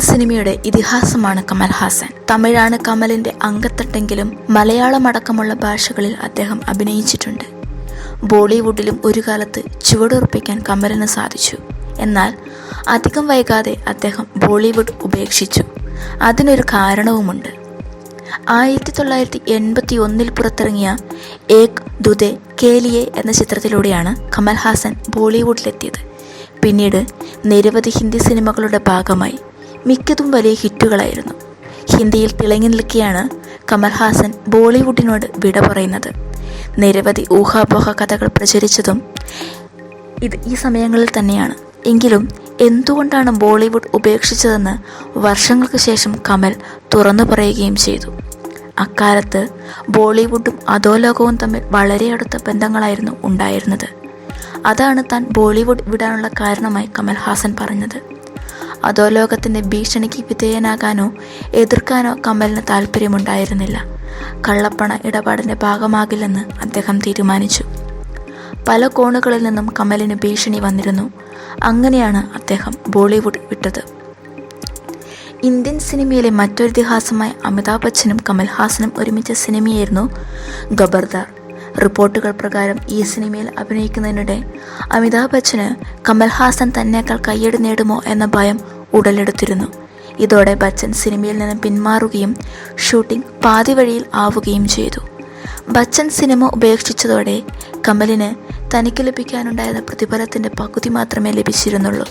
സിനിമയുടെ ഇതിഹാസമാണ് കമൽ ഹാസൻ. തമിഴാണ് കമലിന്റെ അംഗത്തട്ടെങ്കിലും മലയാളം അടക്കമുള്ള ഭാഷകളിൽ അദ്ദേഹം അഭിനയിച്ചിട്ടുണ്ട്. ബോളിവുഡിലും ഒരു കാലത്ത് ചുവടുറപ്പിക്കാൻ കമലിന് സാധിച്ചു. എന്നാൽ അധികം വൈകാതെ അദ്ദേഹം ബോളിവുഡ് ഉപേക്ഷിച്ചു. അതിനൊരു കാരണവുമുണ്ട്. ആയിരത്തി തൊള്ളായിരത്തി എൺപത്തി ഒന്നിൽ പുറത്തിറങ്ങിയ ഏക് ദുദെ കേലിയെ എന്ന ചിത്രത്തിലൂടെയാണ് കമൽ ഹാസൻ ബോളിവുഡിലെത്തിയത്. പിന്നീട് നിരവധി ഹിന്ദി സിനിമകളുടെ ഭാഗമായി. മിക്കതും വലിയ ഹിറ്റുകളായിരുന്നു. ഹിന്ദിയിൽ തിളങ്ങി നിൽക്കുകയാണ് കമൽഹാസൻ ബോളിവുഡിനോട് വിട പറയുന്നത്. നിരവധി ഊഹാപോഹ കഥകൾ പ്രചരിച്ചതും ഇത് ഈ സമയങ്ങളിൽ തന്നെയാണ്. എങ്കിലും എന്തുകൊണ്ടാണ് ബോളിവുഡ് ഉപേക്ഷിച്ചതെന്ന് വർഷങ്ങൾക്ക് ശേഷം കമൽ തുറന്നു പറയുകയും ചെയ്തു. അക്കാലത്ത് ബോളിവുഡും അധോലോകവും തമ്മിൽ വളരെ അടുത്ത ബന്ധങ്ങളായിരുന്നു ഉണ്ടായിരുന്നത്. അതാണ് താൻ ബോളിവുഡ് വിടാനുള്ള കാരണമായി കമൽഹാസൻ പറഞ്ഞത്. അധോലോകത്തിന്റെ ഭീഷണിക്ക് വിധേയനാകാനോ എതിർക്കാനോ കമലിന് താല്പര്യമുണ്ടായിരുന്നില്ല കള്ളപ്പണ ഇടപാടിന്റെ ഭാഗമാകില്ലെന്ന് അദ്ദേഹം തീരുമാനിച്ചു. പല കോണുകളിൽ നിന്നും കമലിന് ഭീഷണി വന്നിരുന്നു. അങ്ങനെയാണ് അദ്ദേഹം ബോളിവുഡ് വിട്ടത്. ഇന്ത്യൻ സിനിമയിലെ മറ്റൊരു ഇതിഹാസമായ അമിതാഭ് ബച്ചനും കമൽഹാസനും ഒരുമിച്ച സിനിമയായിരുന്നു ഗബർദാർ. റിപ്പോർട്ടുകൾ പ്രകാരം ഈ സിനിമയിൽ അഭിനയിക്കുന്നതിനിടെ അമിതാഭ് ബച്ചന് കമൽഹാസൻ തന്നേക്കാൾ കയ്യടി നേടുമോ എന്ന ഭയം ഉടലെടുത്തിരുന്നു. ഇതോടെ ബച്ചൻ സിനിമയിൽ നിന്ന് പിന്മാറുകയും ഷൂട്ടിംഗ് പാതി വഴിയിൽ ആവുകയും ചെയ്തു. ബച്ചൻ സിനിമ ഉപേക്ഷിച്ചതോടെ കമലിന് തനിക്ക് ലഭിക്കാനുണ്ടായിരുന്ന പ്രതിഫലത്തിന്റെ പകുതി മാത്രമേ ലഭിച്ചിരുന്നുള്ളൂ.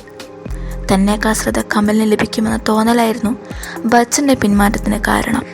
തന്നേക്കാൾ ശ്രദ്ധ കമലിന് ലഭിക്കുമെന്ന തോന്നലായിരുന്നു ബച്ചന്റെ പിന്മാറ്റത്തിന് കാരണം.